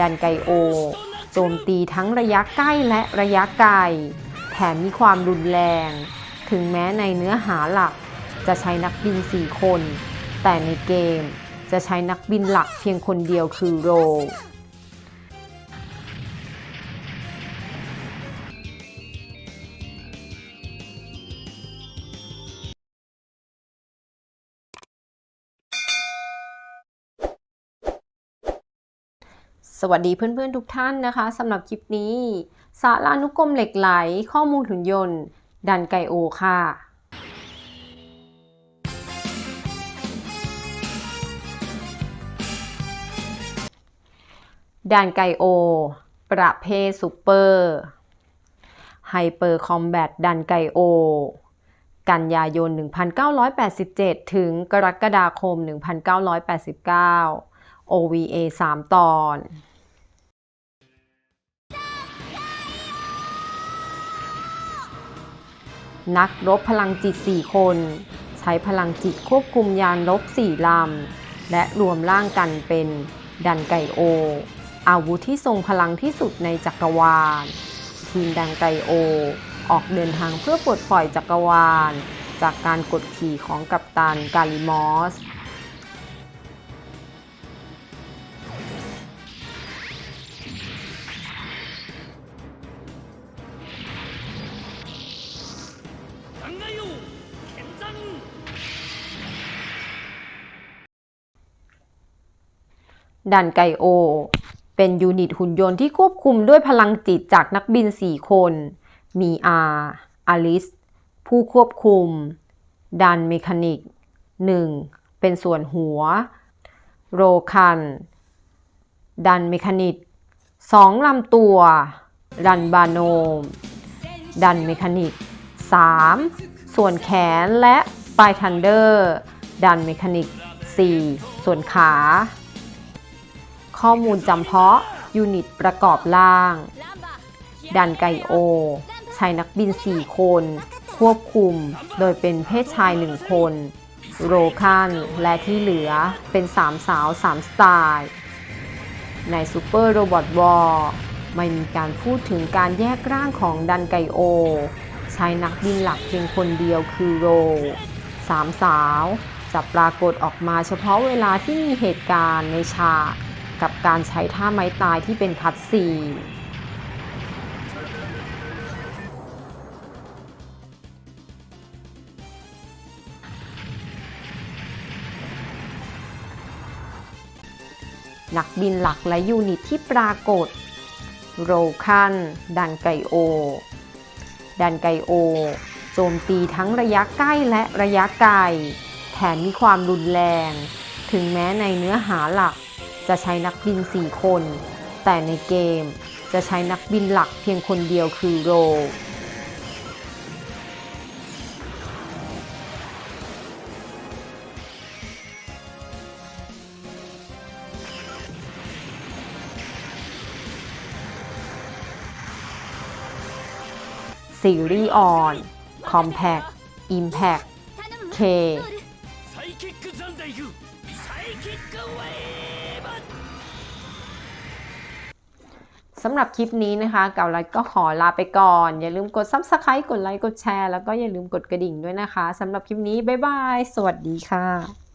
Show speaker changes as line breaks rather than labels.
ดันไกโอ โจมตีทั้งระยะใกล้และระยะไกล แถมมีความรุนแรง ถึงแม้ในเนื้อหาหลักจะใช้นักบิน 4 คน แต่ในเกมจะใช้นักบินหลักเพียงคนเดียวคือโร สวัสดีเพื่อนๆทุกท่านนะคะสำหรับคลิปนี้สารานุกรมเหล็กไหล ข้อมูลหุ่นยนต์ ดันไกโอค่ะ ดันไกโอ ประเภทซูเปอร์ไฮเปอร์คอมแบทดันไกโอ กันยายน 1987 ถึงกรกฎาคม 1989 OVA 3 ตอนนักรบพลังจิต 4 คน ใช้พลังจิตควบคุมยานรบ4ลำ และรวมร่างกันเป็นดันไกโอ อาวุธที่ทรงพลังที่สุดในจักรวาล ทีมดันไกโอ ออกเดินทางเพื่อปลดปล่อยจักรวาล จากการกดขี่ของกัปตันกาลิมอส ดันไกโอ เป็นยูนิตหุ่นยนต์ที่ควบคุมด้วยพลังจิตจากนักบิน 4 คน มีอาอลิส ผู้ควบคุม ดันเมคานิก 1. เป็นส่วนหัว โรคัน ดันเมคานิก2ลำตัว ดันบาโนม ดันเมคานิก 3. ส่วนแขนและปลายทันเดอร์ ดันเมคานิก 4. ส่วนขา ข้อมูลจำเพาะ ยูนิตประกอบร่าง ดันไกโอ ใช้นักบิน 4 คน ควบคุมโดยเป็นเพศชาย 1 คน โรคันและที่เหลือเป็น 3 สาว 3 สไตล์ ในซูเปอร์โรบอทวอร์ไม่มีการพูดถึงการแยกร่างของดันไกโอ ใช้นักบินหลักเพียงคนเดียวคือโรสามสาวจะปรากฏออกมาเฉพาะเวลาที่มีเหตุการณ์ในฉาก กับการใช้ท่าไม้ตายที่เป็นคัดซีนักบินหลักและยูนิตที่ปรากฏ โรคัน ดันไกโอ ดันไกโอ โจมตีทั้งระยะใกล้และระยะไกล แถมมีความรุนแรง ถึงแม้ในเนื้อหาหลัก จะใช้นักบิน 4 คน แต่ในเกมจะใช้นักบินหลักเพียงคนเดียวคือโร ซีรีส์ออน คอมแพคอิมแพคเค
サイキックザンダイフサイキックウェー
สำหรับคลิปนี้นะคะเก่าไลก็ขอลาไปก่อน อย่าลืมกด Subscribe กดไลค์กดแชร์แล้วก็อย่าลืมกดกระดิ่งด้วยนะคะสำหรับคลิปนี้ บ๊ายบาย สวัสดีค่ะ